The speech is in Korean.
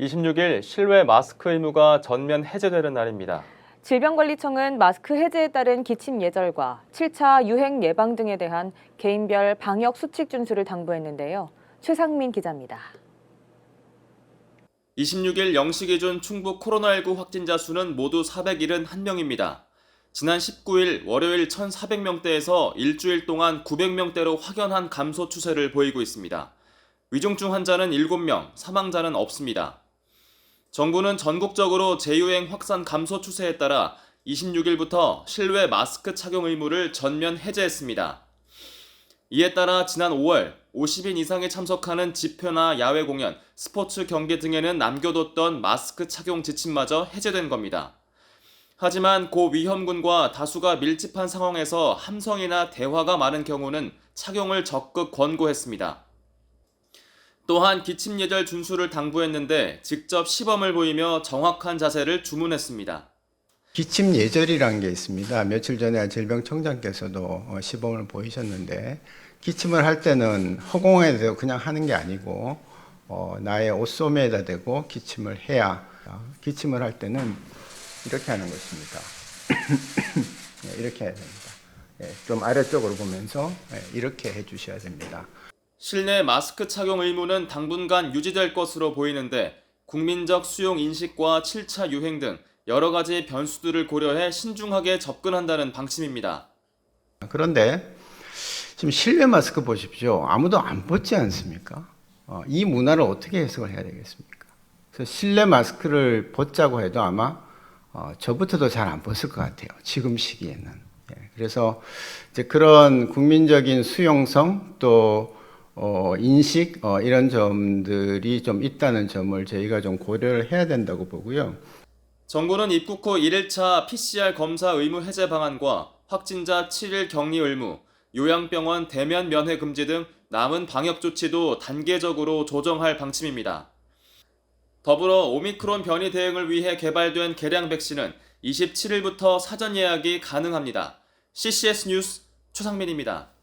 26일 실외 마스크 의무가 전면 해제되는 날입니다. 질병관리청은 마스크 해제에 따른 기침 예절과 7차 유행 예방 등에 대한 개인별 방역 수칙 준수를 당부했는데요. 최상민 기자입니다. 26일 0시 기준 충북 코로나19 확진자 수는 모두 471명입니다. 지난 19일 월요일 1,400명대에서 일주일 동안 900명대로 확연한 감소 추세를 보이고 있습니다. 위중증 환자는 7명, 사망자는 없습니다. 정부는 전국적으로 재유행 확산 감소 추세에 따라 26일부터 실외 마스크 착용 의무를 전면 해제했습니다. 이에 따라 지난 5월 50인 이상이 참석하는 집회나 야외 공연, 스포츠 경기 등에는 남겨뒀던 마스크 착용 지침마저 해제된 겁니다. 하지만 고 위험군과 다수가 밀집한 상황에서 함성이나 대화가 많은 경우는 착용을 적극 권고했습니다. 또한 기침 예절 준수를 당부했는데 직접 시범을 보이며 정확한 자세를 주문했습니다. 기침 예절이라는 게 있습니다. 며칠 전에 질병청장께서도 어, 시범을 보이셨는데 기침을 할 때는 허공에서 그냥 하는 게 아니고 어, 나의 옷소매에다 대고 기침을 해야 기침을 할 때는 이렇게 하는 것입니다. 네, 이렇게 해야 됩니다. 예, 좀 아래쪽으로 보면서 예, 이렇게 해주셔야 됩니다. 실내 마스크 착용 의무는 당분간 유지될 것으로 보이는데 국민적 수용 인식과 7차 유행 등 여러 가지 변수들을 고려해 신중하게 접근한다는 방침입니다. 그런데 지금 실내 마스크 보십시오. 아무도 안 벗지 않습니까? 어, 이 문화를 어떻게 해석을 해야 되겠습니까? 그래서 실내 마스크를 벗자고 해도 아마 어, 저부터도 잘 안 벗을 것 같아요. 지금 시기에는. 예, 그래서 이제 그런 국민적인 수용성 또 어, 인식 어, 이런 점들이 좀 있다는 점을 저희가 좀 고려를 해야 된다고 보고요. 정부는 입국 후 1일차 PCR 검사 의무 해제 방안과 확진자 7일 격리 의무, 요양병원 대면 면회 금지 등 남은 방역 조치도 단계적으로 조정할 방침입니다. 더불어 오미크론 변이 대응을 위해 개발된 개량 백신은 27일부터 사전 예약이 가능합니다. CCS 뉴스 최상민입니다.